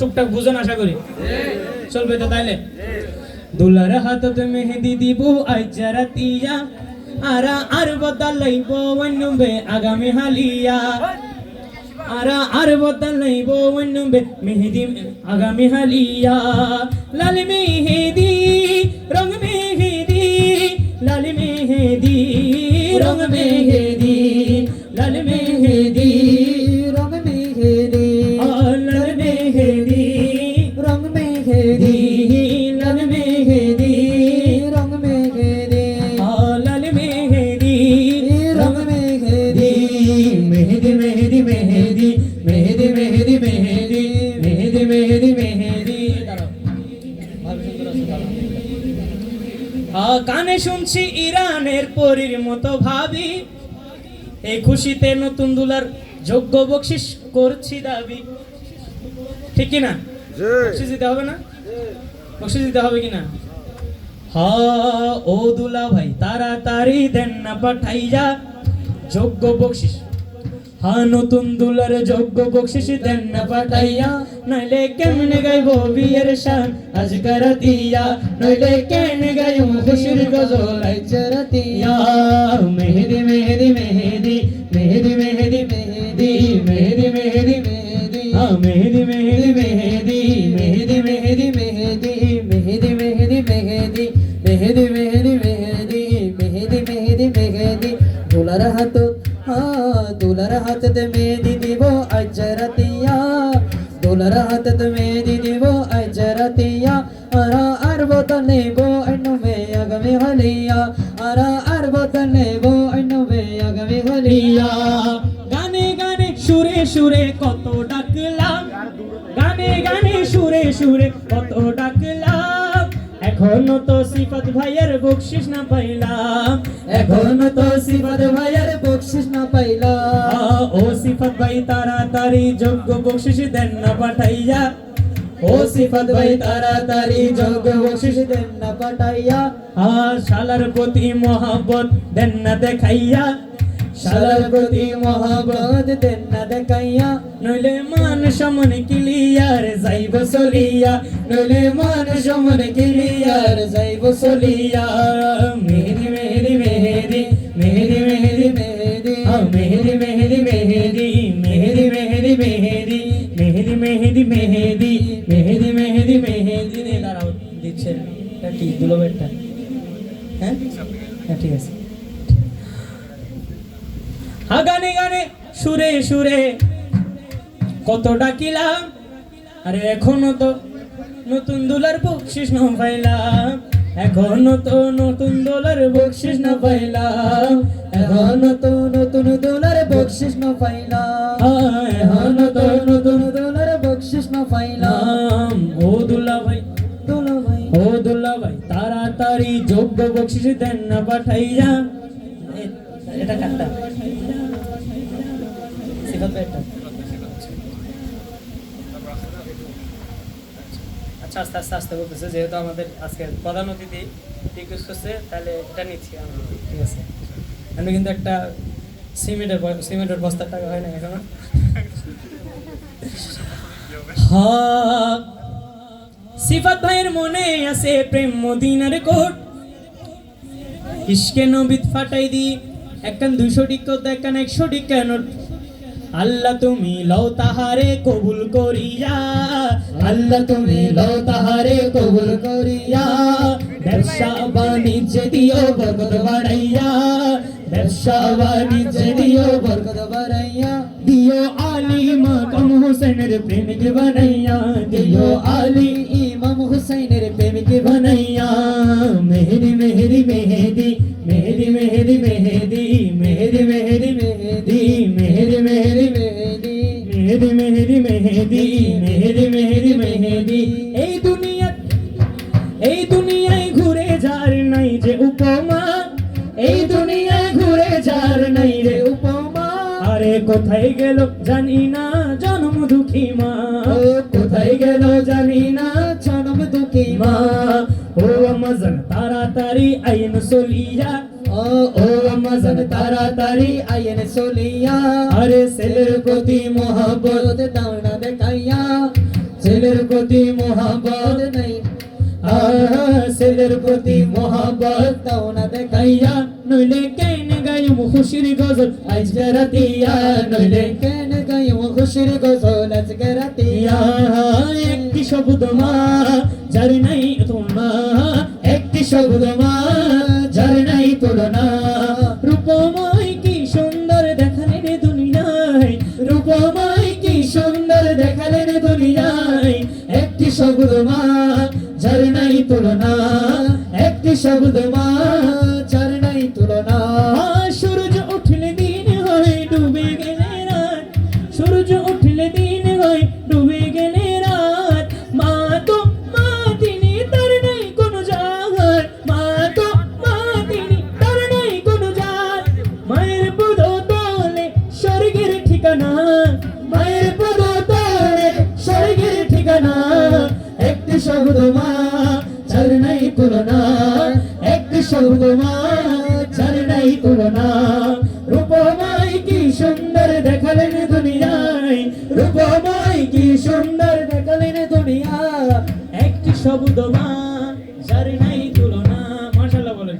টুকটাক বুঝেন আশা করি। চলবে তো তাইলে? দুলার হাতত মেহেদি দিব আইজা রাতিয়া আরা আর বদলাইব অন্যবে আগামী হালিয়া। আরা আর বদলাইব অন্যবে মেহেদি, আগামী হালিয়া। লাল মেহেদি রং মেহেদি, লাল মেহেদি রং মেহেদি। মেহেদি লাল মেহেদি রং মেহেদি। লাল মেহেদি রং মেহেদি। মেহেদি মেহেদি মেহেদি মেহেদি মেহেদি মেহেদি মেহেদি মেহেদি মেহেদি। কানে শুনছি ইরানের পরীর মতো ভাবি। এই খুশিতে নতুন দুলার যোগ্য বকশিস করছি দাবি। ঠিক না? বকশিস দিতে হবে না? বকশিস দিতে হবে কি হা ও দুলা ভাই তাড়াতাড়ি দেন না পাঠাইয়া। যোগ্য বকশিস। হা নতুন দুলার যোগ্য বকশিস দেন না পাঠাইয়া। নইলে কেমনে গাইব বিয়ের শান? আজ করা দিয়া নইলে কেমনে গাইব খুশির গজল? চরতিয়া মেহেদি মেহেদি মেহেদি মেহেদি মেহেদি মেহেদি মেহেদি মেহেদি মেহেদি। হা মেহেদি মেহেদি মেহেদি। মেহেদি মেহেদি মেহেদি মেহেদি মেহেদি মেহেদি দুলার হাত দুলার হাততে মেহেদি দিব আজরাতিয়া দুলার হাততে মেহেদি দিব আজরাতিয়া আরা আর বদল নেব এনুমে আগামী হলিয়া আরা আর বদল নেব এনুমে আগামী হলিয়া গানে গানে সুরে সুরে কত ডাকলাম গানে গানে সুরে সুরে কত ডাকলাম এখনও তো সিফাত ভাইয়ের বকশিস না পাইলাম। এখনও তো সিবাদ ভাইয়ের বকশিস না পাইলা আ, ও সিফাত ভাই তাড়াতাড়ি যোগ্য বকশিস দেন না পাঠাইয়া। ও সিফাত ভাই তাড়াতাড়ি যোগ্য বকশিস দেন না পাঠাইয়া। আর শালার প্রতি মহাব্বত দেন না দেখাইয়া। শালার প্রতি মহাবত দেন না দেখাইয়া নইলে মান সমন ক্লিয়ার যাইব সলিয়া নইলে মান সমন ক্লিয়ার যাইব সলিয়া মেহেদি মেহেদি মেহেদি মেহেদি মেহেদি মেহেদি মেহেদি মেহেদি মেহেদি মেহেদি মেহেদি মেহেদি মেহেদি মেহেদি মেহেদি মেহেদি মেহেদি মেহেদি দাঁড়াও দিচ্ছে এটা কি দুলোবেরটা হ্যাঁ হ্যাঁ ঠিক আছে হা গানে গানে। সুরে সুরে। কত ডাকিলাম। আরে এখনও তো নতুন দোলার বকশিস না পাইলাম। এখনও তো নতুন দোলার বকশিস না পাইলাম। এখনও তো নতুন দোলার বকশিস না পাইলা এখনও তো নতুন দোলার বকশিস না পাইলা নাম ও দোলা ভাই ও দুল্লা ভাই, তাড়াতাড়ি যোগ্য বকশিস দেন না পাঠাইয়া। এটা একটা। আচ্ছা আস্তে আস্তে আস্তে বলতেছে যেহেতু আমাদের আজকে প্রধান অতিথি রিকোয়েস্ট করছে তাহলে এটা নিচ্ছি আমরা। ঠিক আছে। আমি কিন্তু একটা সিমেন্টের সিমেন্টের বস্তার টাকা হয় না এখনও। সিফাত ভাইয়ের মনে আছে প্রেম মদিনার কোট। ইশকে নবিদ ফাটাই দি একখান দুইশো টিকা দেখান একশো টিকা নোট আল্লাহ তুমি লও তাহারে কবুল করিয়া। আল্লাহ তুমি লও তাহারে কবুল করিয়া। ব্যবসা বাণিজ্য দিও বরকত বাড়াইয়া। ব্যবসা বাণিজ্য দিও বরকত বরকত বাড়াইয়া। দিও আলী মাকাম হোসেনের প্রেমিক বানাইয়া। দিও আলী ইমাম হুসাইনের প্রেমিক বানাইয়া। মেহেদি মেহেদি মেহেদি মেহেদি মেহেদি মেহেদি মেহেদি মেহেদি মেহেদি। মেহেদি মেহেদি মেহেদি মেহেদি মেহেদি মেহেদি। এই দুনিয়া এই দুনিয়ায় ঘুরে যার নাই যে উপমা। এই দুনিয়ায় ঘুরে যার নাই রে উপমা। আরে কোথায় গেল জানি না জন্ম দুঃখী মা। কোথায় গেল জানি না জনম দুঃখী মা। ও আমাজন তাড়াতাড়ি আইন সলিয়া ও আমাজন তাড়াতাড়ি আইন চলিয়া। আরে ছেলের বলতে দাও না দেখাইয়া ছেলে ছেলের প্রতি মহাবত নাই। ছেলের প্রতি মহাবত দাও না দেখাইয়া নইলে কেন গাইম খুশির গজল? আজ রাতিয়া। নইলে কেন গাইম খুশির গজল? আজ রাতিয়া। একটি শব্দ মা, যার নাই তুলনা একটি শব্দ মা না রূপময় সুন্দর দেখালে দুনিয়ায়? রূপময় সুন্দর দেখালে রে দুনিয়ায়? একটি শব্দ মা ঝর্ণাই তুলনা। একটি শব্দ মা একটি শব্দ মা চার নাই তুলনা একটি শব্দ মা চার নাই তুলনা রূপমাই কি সুন্দর দেখালেন দুনিয়ায় রূপমাই কি সুন্দর দেখালেন দুনিয়া একটি শব্দ মা যার নাই তুলনা মাশাআল্লাহ বলেন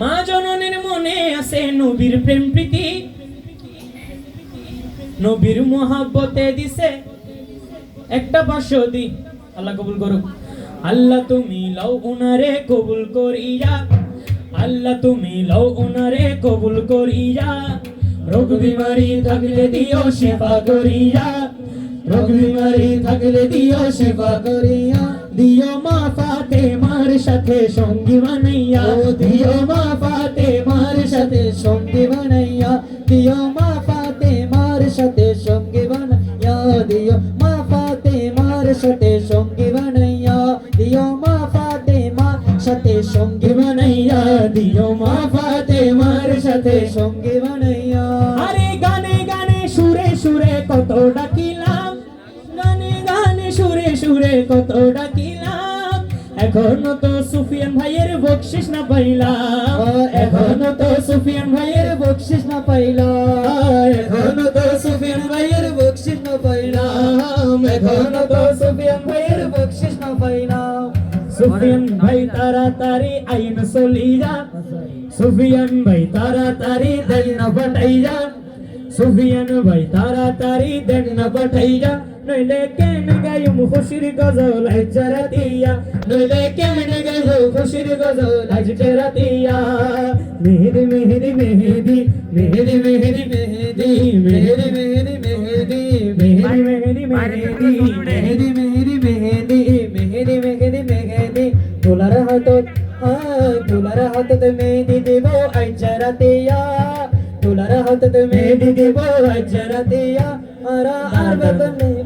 মা জননীর মনে আছে নবীর প্রেম নবীর মহাব্বতে দিছে একটা পাঁচশো দি আল্লাহ কবুল করুক। আল্লাহ তুমি লও উনারে কবুল করিয়া। আল্লাহ তুমি লও উনারে কবুল করিয়া। রোগ বিমারি থাকলে দিও সেবা করিয়া। রোগ বিমারি থাকলে দিও সেবা করিয়া। দিও মা ফাতে মার সাথে সঙ্গী বানাইয়া। দিও মা ফাতে মার সাথে সঙ্গী বানাইয়া। দিও মা সাথে সঙ্গী বানাইয়া দিও মা ফাতেমা, সাথে সঙ্গী বানাইয়া দিও মা ফাতেমার সাথে সঙ্গী বানাইয়া। আরে গানে গানে সুরে সুরে কত ডাকিলাম। গানে গানে সুরে সুরে কত ডাকিলাম এখনও তো সুফিয়ান ভাইয়ের বকশিস না পাইলাম। এখনও তো সুফিয়ান ভাইয়ের বকশিস না পাইলাম। এখনও তো সুফিয়ান ভাইয়ের বকশিস না পাইলাম। এখনও তো সুফিয়ান ভাইয়ের বকশিস না পাইলাম। সুফিয়ান ভাই তাড়াতাড়ি আইন চলিয়া সুফিয়ান ভাই তাড়াতাড়ি দেন না পাঠাইয়া সুফিয়ান ভাই তাড়াতাড়ি দেন না পাঠাইয়া Nöyle kemin gayum hoşir gazol hecceratiya Nöyle kemin gayum hoşir gazol hecceratiya Mehdi mehdi mehdi Mehdi mehdi mehdi Mehdi mehdi mehdi Mehdi mehdi mehdi Mehdi mehdi mehdi Mehdi mehdi mehdi Dolar hatot Dolar hatot mehdi devo hecceratiya Dolar hatot mehdi devo hecceratiya أرى أربع بني